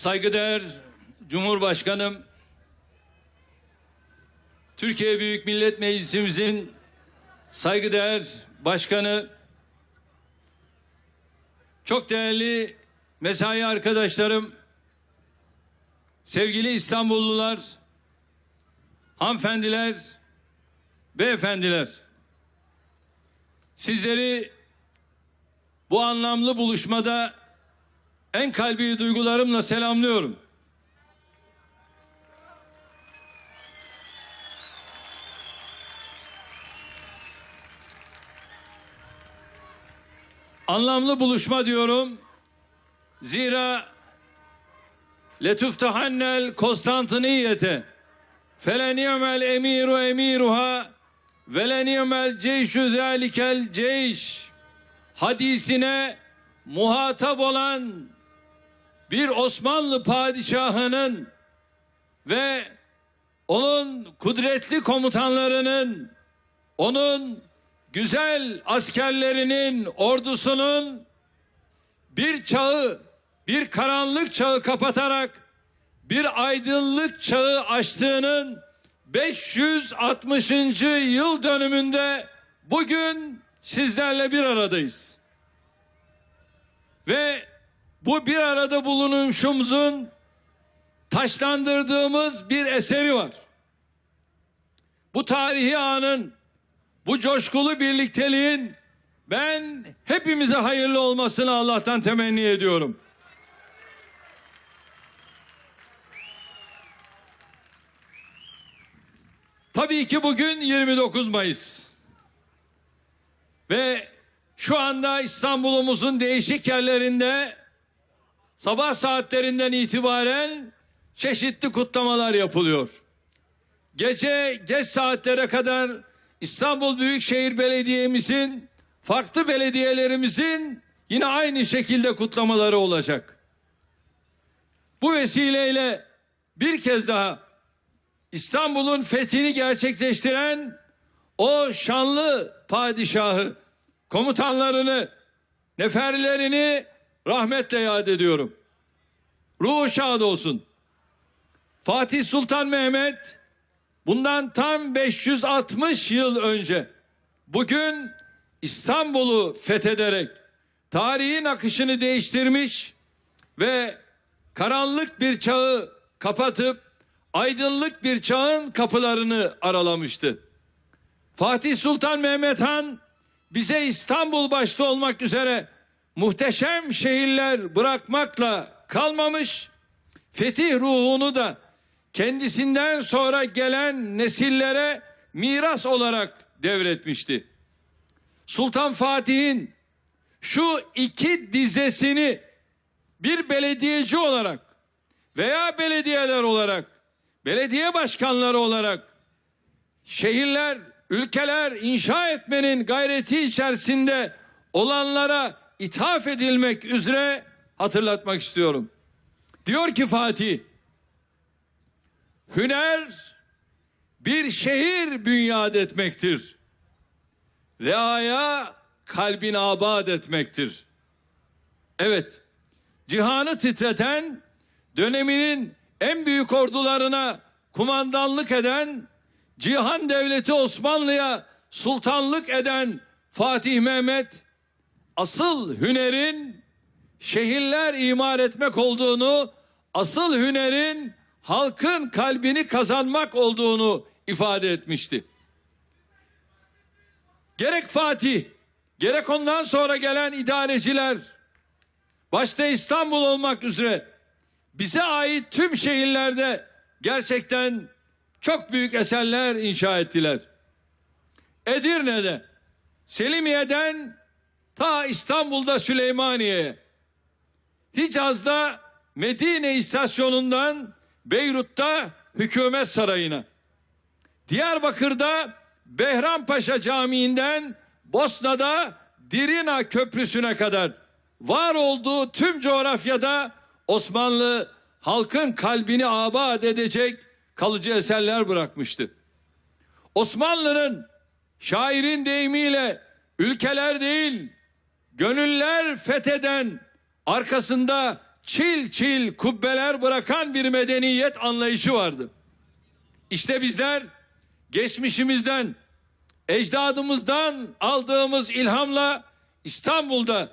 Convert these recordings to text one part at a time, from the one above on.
Saygıdeğer Cumhurbaşkanım, Türkiye Büyük Millet Meclisimizin saygıdeğer başkanı, çok değerli mesai arkadaşlarım, sevgili İstanbullular, hanımefendiler, beyefendiler, sizleri bu anlamlı buluşmada en kalbi duygularımla selamlıyorum. Anlamlı buluşma diyorum. Zira letuftahannel Konstantiniyete feleniyemel emiru emiruha ve leniyemel ceyşü zalikel ceyş hadisine muhatap olan bir Osmanlı padişahının ve onun kudretli komutanlarının, onun güzel askerlerinin, ordusunun bir çağı, bir karanlık çağı kapatarak bir aydınlık çağı açtığının 560. yıl dönümünde bugün sizlerle bir aradayız. Ve bu bir arada bulunuşumuzun taşlandırdığımız bir eseri var. Bu tarihi anın, bu coşkulu birlikteliğin ben hepimize hayırlı olmasını Allah'tan temenni ediyorum. Tabii ki bugün 29 Mayıs. Ve şu anda İstanbul'umuzun değişik yerlerinde sabah saatlerinden itibaren çeşitli kutlamalar yapılıyor. Gece geç saatlere kadar İstanbul Büyükşehir Belediye'mizin farklı belediyelerimizin yine aynı şekilde kutlamaları olacak. Bu vesileyle bir kez daha İstanbul'un fethini gerçekleştiren o şanlı padişahı, komutanlarını, neferlerini rahmetle yad ediyorum. Ruhu şad olsun. Fatih Sultan Mehmet bundan tam 560 yıl önce bugün İstanbul'u fethederek tarihin akışını değiştirmiş ve karanlık bir çağı kapatıp aydınlık bir çağın kapılarını aralamıştı. Fatih Sultan Mehmet Han bize İstanbul başta olmak üzere muhteşem şehirler bırakmakla kalmamış, fetih ruhunu da kendisinden sonra gelen nesillere miras olarak devretmişti. Sultan Fatih'in şu iki dizesini bir belediyeci olarak veya belediyeler olarak, belediye başkanları olarak şehirler, ülkeler inşa etmenin gayreti içerisinde olanlara ithaf edilmek üzere hatırlatmak istiyorum. Diyor ki Fatih, hüner bir şehir bünyat etmektir. Reaya kalbini abad etmektir. Evet, cihanı titreten, döneminin en büyük ordularına kumandanlık eden, cihan devleti Osmanlı'ya sultanlık eden Fatih Mehmet, asıl hünerin şehirler imar etmek olduğunu, asıl hünerin halkın kalbini kazanmak olduğunu ifade etmişti. Gerek Fatih, gerek ondan sonra gelen idareciler, başta İstanbul olmak üzere bize ait tüm şehirlerde gerçekten çok büyük eserler inşa ettiler. Edirne'de, Selimiye'den ta İstanbul'da Süleymaniye'ye, Hicaz'da Medine istasyonundan Beyrut'ta hükümet sarayına, Diyarbakır'da Behrampaşa Camii'nden Bosna'da Dirina Köprüsü'ne kadar var olduğu tüm coğrafyada Osmanlı halkın kalbini abad edecek kalıcı eserler bırakmıştı. Osmanlı'nın şairin deyimiyle ülkeler değil, gönüller fetheden, arkasında çil çil kubbeler bırakan bir medeniyet anlayışı vardı. İşte bizler geçmişimizden, ecdadımızdan aldığımız ilhamla İstanbul'da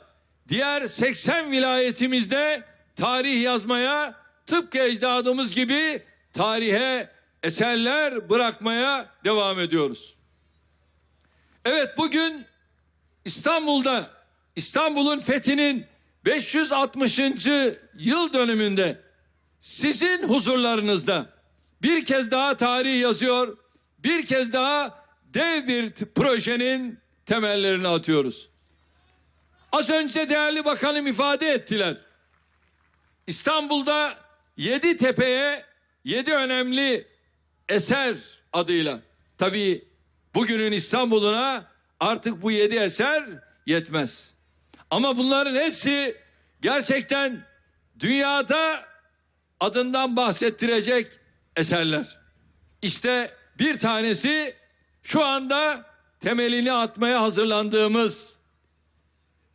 diğer 80 vilayetimizde tarih yazmaya tıpkı ecdadımız gibi tarihe eserler bırakmaya devam ediyoruz. Evet bugün İstanbul'da İstanbul'un fethinin 560. yıl dönümünde sizin huzurlarınızda bir kez daha tarih yazıyor, bir kez daha dev bir projenin temellerini atıyoruz. Az önce değerli bakanım ifade ettiler. İstanbul'da yedi tepeye yedi önemli eser adıyla. Tabii bugünün İstanbul'una artık bu yedi eser yetmez. Ama bunların hepsi gerçekten dünyada adından bahsettirecek eserler. İşte bir tanesi şu anda temelini atmaya hazırlandığımız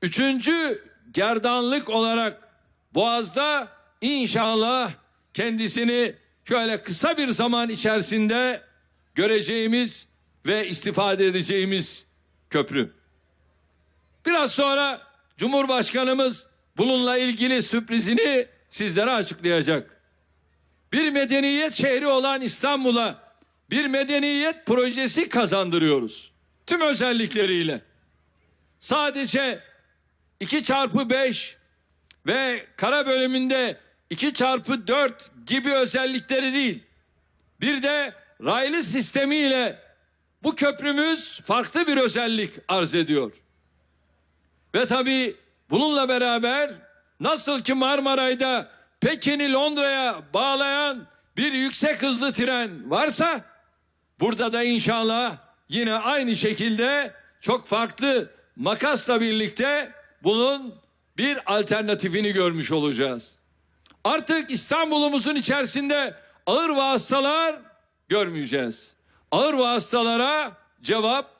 üçüncü gerdanlık olarak Boğaz'da inşallah kendisini şöyle kısa bir zaman içerisinde göreceğimiz ve istifade edeceğimiz köprü. Biraz sonra Cumhurbaşkanımız bununla ilgili sürprizini sizlere açıklayacak. Bir medeniyet şehri olan İstanbul'a bir medeniyet projesi kazandırıyoruz. Tüm özellikleriyle. Sadece 2 çarpı 5 ve kara bölümünde 2 çarpı 4 gibi özellikleri değil. Bir de raylı sistemiyle bu köprümüz farklı bir özellik arz ediyor. Ve tabii bununla beraber nasıl ki Marmaray'da Pekin'i Londra'ya bağlayan bir yüksek hızlı tren varsa burada da inşallah yine aynı şekilde çok farklı makasla birlikte bunun bir alternatifini görmüş olacağız. Artık İstanbul'umuzun içerisinde ağır vasıtalar görmeyeceğiz. Ağır vasıtalara cevap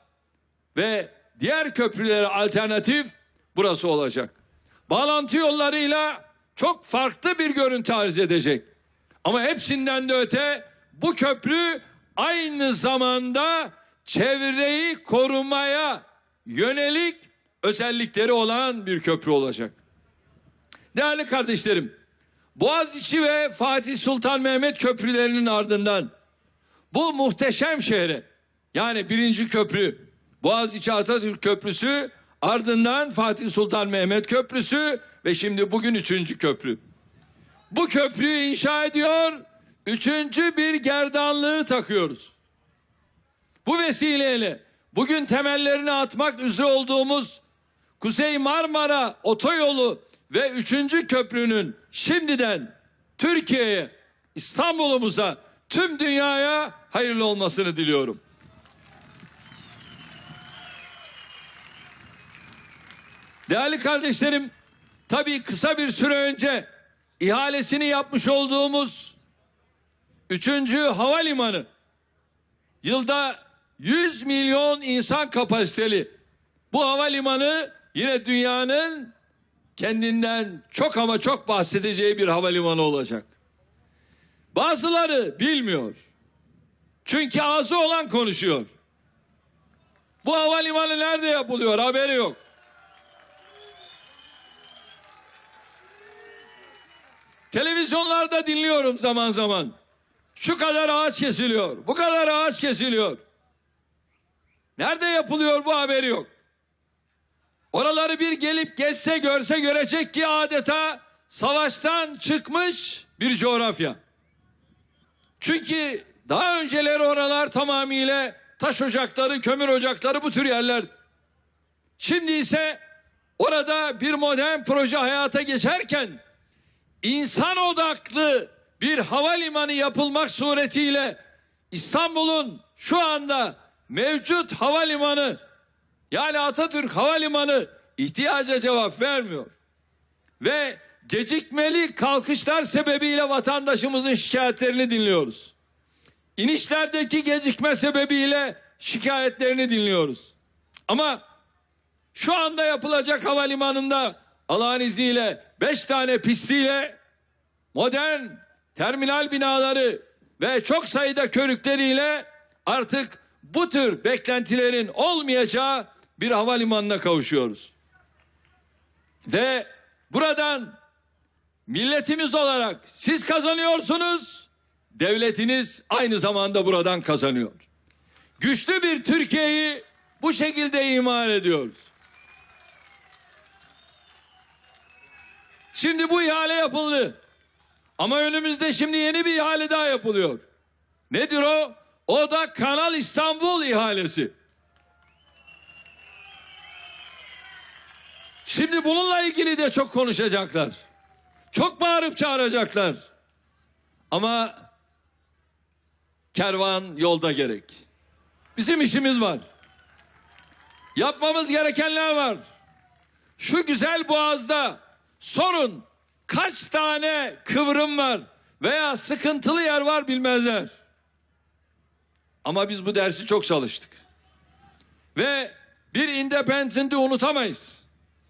ve diğer köprülere alternatif burası olacak. Bağlantı yollarıyla çok farklı bir görüntü arz edecek. Ama hepsinden de öte bu köprü aynı zamanda çevreyi korumaya yönelik özellikleri olan bir köprü olacak. Değerli kardeşlerim, Boğaziçi ve Fatih Sultan Mehmet köprülerinin ardından bu muhteşem şehre yani birinci köprü Boğaziçi Atatürk Köprüsü ardından Fatih Sultan Mehmet Köprüsü ve şimdi bugün üçüncü köprü. Bu köprüyü inşa ediyor, üçüncü bir gerdanlığı takıyoruz. Bu vesileyle bugün temellerini atmak üzere olduğumuz Kuzey Marmara Otoyolu ve üçüncü köprünün şimdiden Türkiye'ye, İstanbul'umuza, tüm dünyaya hayırlı olmasını diliyorum. Değerli kardeşlerim, tabii kısa bir süre önce ihalesini yapmış olduğumuz üçüncü havalimanı yılda 100 milyon insan kapasiteli bu havalimanı yine dünyanın kendinden çok ama çok bahsedeceği bir havalimanı olacak. Bazıları bilmiyor. Çünkü ağzı olan konuşuyor. Bu havalimanı nerede yapılıyor haberi yok. Televizyonlarda dinliyorum zaman zaman. Şu kadar ağaç kesiliyor, bu kadar ağaç kesiliyor. Nerede yapılıyor bu haberi yok. Oraları bir gelip gezse görse görecek ki adeta savaştan çıkmış bir coğrafya. Çünkü daha önceleri oralar tamamıyla taş ocakları, kömür ocakları bu tür yerler. Şimdi ise orada bir modern proje hayata geçerken insan odaklı bir havalimanı yapılmak suretiyle İstanbul'un şu anda mevcut havalimanı yani Atatürk Havalimanı ihtiyaca cevap vermiyor. Ve gecikmeli kalkışlar sebebiyle vatandaşımızın şikayetlerini dinliyoruz. İnişlerdeki gecikme sebebiyle şikayetlerini dinliyoruz. Ama şu anda yapılacak havalimanında Allah'ın izniyle beş tane pistiyle modern terminal binaları ve çok sayıda körükleriyle artık bu tür beklentilerin olmayacağı bir havalimanına kavuşuyoruz. Ve buradan milletimiz olarak siz kazanıyorsunuz, devletiniz aynı zamanda buradan kazanıyor. Güçlü bir Türkiye'yi bu şekilde iman ediyoruz. Şimdi bu ihale yapıldı. Ama önümüzde şimdi yeni bir ihale daha yapılıyor. Nedir o? O da Kanal İstanbul ihalesi. Şimdi bununla ilgili de çok konuşacaklar. Çok bağırıp çağıracaklar. Ama kervan yolda gerek. Bizim işimiz var. Yapmamız gerekenler var. Şu güzel boğazda sorun kaç tane kıvrım var veya sıkıntılı yer var bilmezler. Ama biz bu dersi çok çalıştık. Ve bir independent'i unutamayız.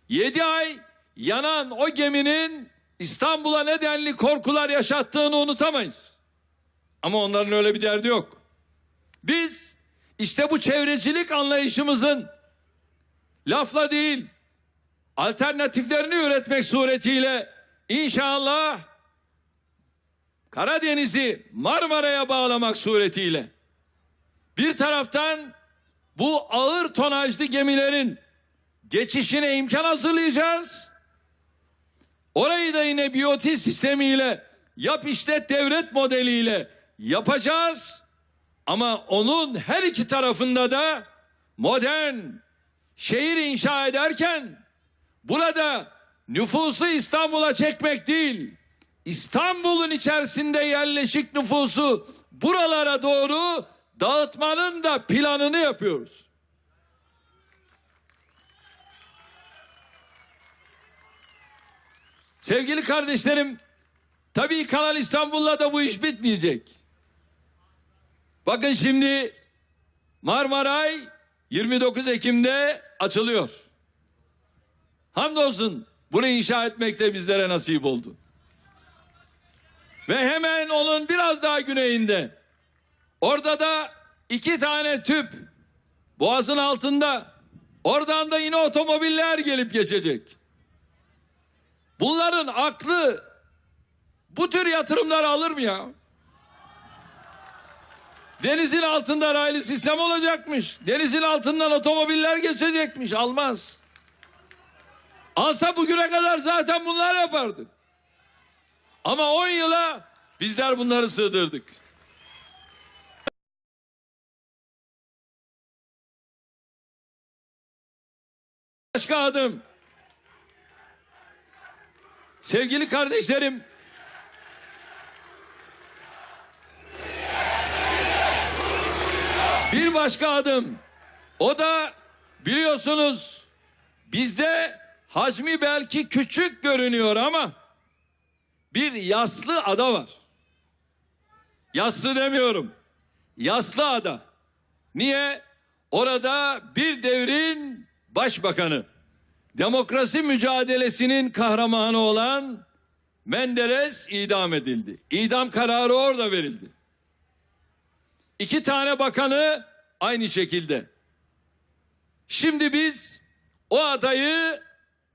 Yedi ay yanan o geminin İstanbul'a nedenli korkular yaşattığını unutamayız. Ama onların öyle bir derdi yok. Biz işte bu çevrecilik anlayışımızın lafla değil alternatiflerini üretmek suretiyle inşallah Karadeniz'i Marmara'ya bağlamak suretiyle bir taraftan bu ağır tonajlı gemilerin geçişine imkan hazırlayacağız. Orayı da yine biyoti sistemiyle yap işlet devlet modeliyle yapacağız. Ama onun her iki tarafında da modern şehir inşa ederken burada nüfusu İstanbul'a çekmek değil, İstanbul'un içerisinde yerleşik nüfusu buralara doğru dağıtmanın da planını yapıyoruz. Sevgili kardeşlerim, tabii Kanal İstanbul'la da bu iş bitmeyecek. Bakın şimdi Marmaray 29 Ekim'de açılıyor. Hamdolsun bunu inşa etmek de bizlere nasip oldu. Ve hemen onun biraz daha güneyinde orada da iki tane tüp boğazın altında oradan da yine otomobiller gelip geçecek. Bunların aklı bu tür yatırımları alır mı ya? Denizin altında raylı sistem olacakmış. Denizin altından otomobiller geçecekmiş. Almaz. Alsa bugüne kadar zaten bunlar yapardı. Ama 10 yıla bizler bunları sığdırdık. Başka adım. Sevgili kardeşlerim, Bir başka adım. O da biliyorsunuz bizde hacmi belki küçük görünüyor ama bir yaslı ada var. Yaslı demiyorum. Yaslı ada. Niye? Orada bir devrin başbakanı, demokrasi mücadelesinin kahramanı olan Menderes idam edildi. İdam kararı orada verildi. İki tane bakanı aynı şekilde. Şimdi biz o adayı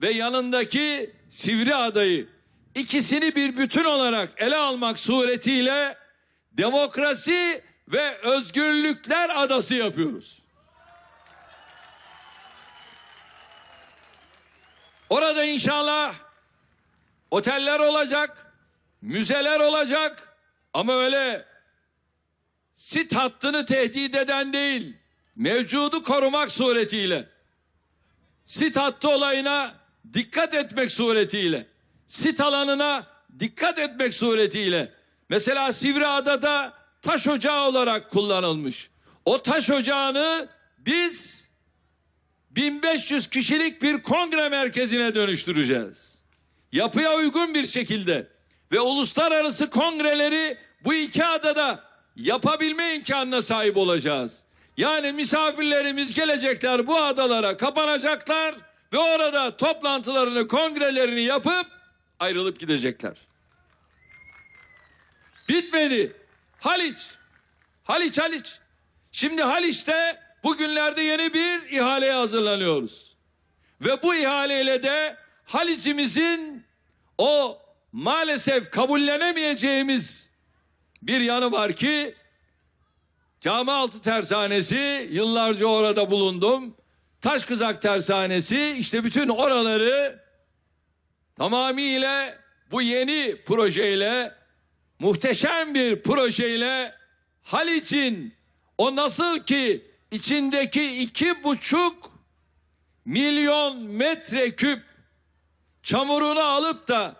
ve yanındaki Sivri adayı ikisini bir bütün olarak ele almak suretiyle demokrasi ve özgürlükler adası yapıyoruz. Orada inşallah oteller olacak, müzeler olacak ama öyle sit hattını tehdit eden değil, mevcudu korumak suretiyle, sit hattı olayına dikkat etmek suretiyle, sit alanına dikkat etmek suretiyle, mesela Sivriada'da taş ocağı olarak kullanılmış. O taş ocağını biz 1500 kişilik bir kongre merkezine dönüştüreceğiz. Yapıya uygun bir şekilde ve uluslararası kongreleri bu iki adada yapabilme imkanına sahip olacağız. Yani misafirlerimiz gelecekler bu adalara kapanacaklar ve orada toplantılarını, kongrelerini yapıp ayrılıp gidecekler. Bitmedi. Haliç. Haliç, Haliç. Şimdi Haliç'te bugünlerde yeni bir ihaleye hazırlanıyoruz. Ve bu ihaleyle de Haliç'imizin o maalesef kabullenemeyeceğimiz bir yanı var ki Camialtı Tersanesi yıllarca orada bulundum. Taşkızak Tersanesi işte bütün oraları tamamıyla bu yeni projeyle muhteşem bir projeyle Haliç'in o nasıl ki içindeki iki buçuk milyon metreküp çamurunu alıp da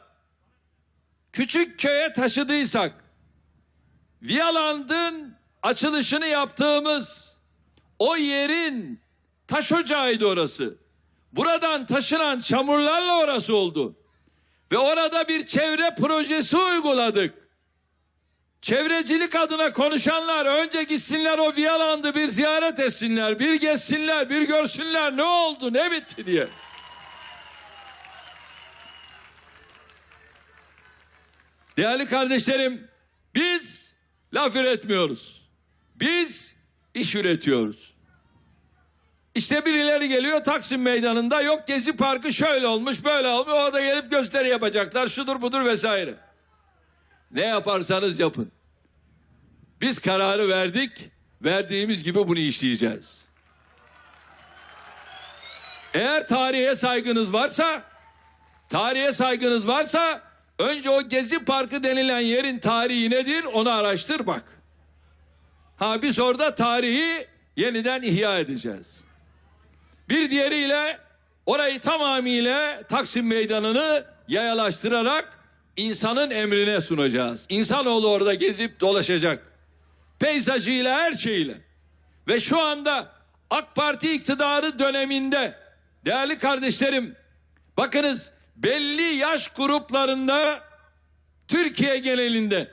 küçük köye taşıdıysak Viyaland'ın açılışını yaptığımız o yerin taş ocağıydı orası. Buradan taşınan çamurlarla orası oldu. Ve orada bir çevre projesi uyguladık. Çevrecilik adına konuşanlar önce gitsinler o Viyaland'ı bir ziyaret etsinler, bir gezsinler, bir görsünler ne oldu, ne bitti diye. Değerli kardeşlerim, biz laf üretmiyoruz. Biz iş üretiyoruz. İşte birileri geliyor Taksim Meydanı'nda yok Gezi Parkı şöyle olmuş böyle olmuş orada gelip gösteri yapacaklar şudur budur vesaire. Ne yaparsanız yapın. Biz kararı verdik verdiğimiz gibi bunu işleyeceğiz. Eğer tarihe saygınız varsa tarihe saygınız varsa önce o Gezi Parkı denilen yerin tarihi nedir onu araştır bak. Ha biz orada tarihi yeniden ihya edeceğiz. Bir diğeriyle orayı tamamıyla Taksim Meydanı'nı yayalaştırarak insanın emrine sunacağız. İnsanoğlu orada gezip dolaşacak. Peyzajıyla her şeyiyle. Ve şu anda AK Parti iktidarı döneminde değerli kardeşlerim bakınız belli yaş gruplarında Türkiye genelinde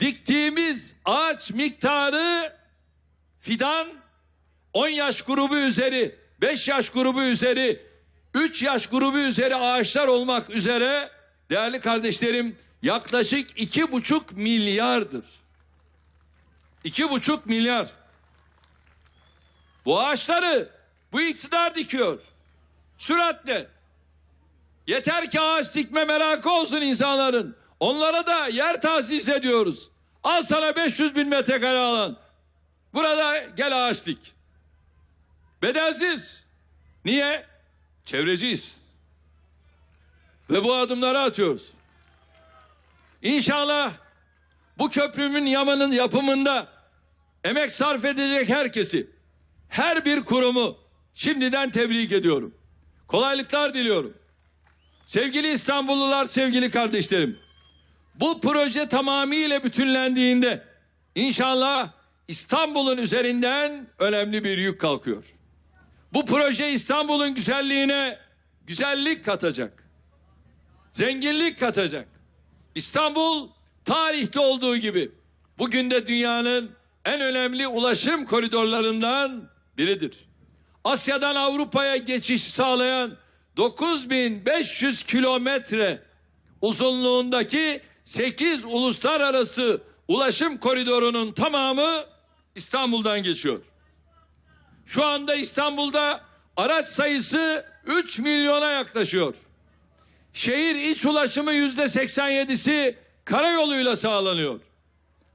diktiğimiz ağaç miktarı fidan 10 yaş grubu üzeri, 5 yaş grubu üzeri, 3 yaş grubu üzeri ağaçlar olmak üzere değerli kardeşlerim yaklaşık iki buçuk milyardır. İki buçuk milyar. Bu ağaçları bu iktidar dikiyor. Süratle. Yeter ki ağaç dikme merakı olsun insanların. Onlara da yer tahsis ediyoruz. Al sana 500 bin metrekare alan. Burada gel ağaç dik. Bedelsiz. Niye? Çevreciyiz. Ve bu adımları atıyoruz. İnşallah bu köprümün yamanın yapımında emek sarf edecek herkesi, her bir kurumu şimdiden tebrik ediyorum. Kolaylıklar diliyorum. Sevgili İstanbullular, sevgili kardeşlerim. Bu proje tamamıyla bütünlendiğinde inşallah İstanbul'un üzerinden önemli bir yük kalkıyor. Bu proje İstanbul'un güzelliğine güzellik katacak. Zenginlik katacak. İstanbul tarihte olduğu gibi bugün de dünyanın en önemli ulaşım koridorlarından biridir. Asya'dan Avrupa'ya geçiş sağlayan 9500 kilometre uzunluğundaki 8 uluslararası ulaşım koridorunun tamamı İstanbul'dan geçiyor. Şu anda İstanbul'da araç sayısı 3 milyona yaklaşıyor. Şehir iç ulaşımı yüzde 87'si karayoluyla sağlanıyor.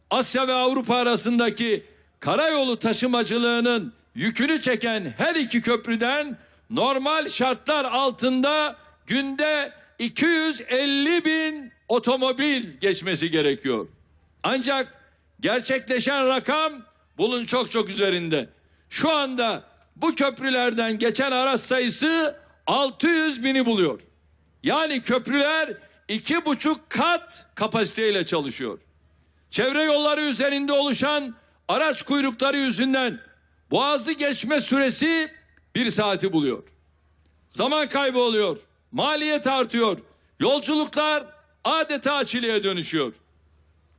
Asya ve Avrupa arasındaki karayolu taşımacılığının yükünü çeken her iki köprüden normal şartlar altında günde 250 bin otomobil geçmesi gerekiyor. Ancak gerçekleşen rakam bunun çok çok üzerinde. Şu anda bu köprülerden geçen araç sayısı 600 bini buluyor. Yani köprüler iki buçuk kat kapasiteyle çalışıyor. Çevre yolları üzerinde oluşan araç kuyrukları yüzünden boğazı geçme süresi bir saati buluyor. Zaman kaybı oluyor. Maliyet artıyor. Yolculuklar adeta çileye dönüşüyor.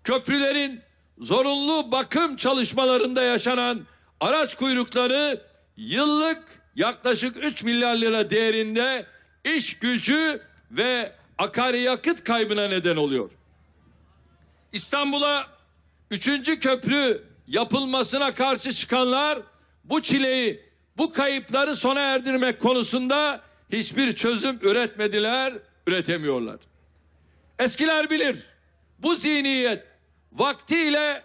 Köprülerin zorunlu bakım çalışmalarında yaşanan araç kuyrukları yıllık yaklaşık 3 milyar lira değerinde iş gücü ve akaryakıt kaybına neden oluyor. İstanbul'a üçüncü köprü yapılmasına karşı çıkanlar bu çileyi, bu kayıpları sona erdirmek konusunda hiçbir çözüm üretmediler, üretemiyorlar. Eskiler bilir. Bu zihniyet vaktiyle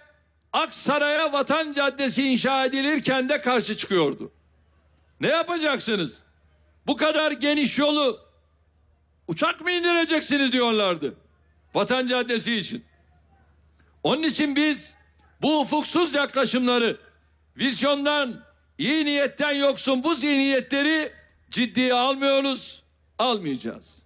Aksaray'a Vatan Caddesi inşa edilirken de karşı çıkıyordu. Ne yapacaksınız? Bu kadar geniş yolu uçak mı indireceksiniz diyorlardı. Vatan Caddesi için. Onun için biz bu ufuksuz yaklaşımları vizyondan, iyi niyetten yoksun bu zihniyetleri ciddiye almıyoruz, almayacağız.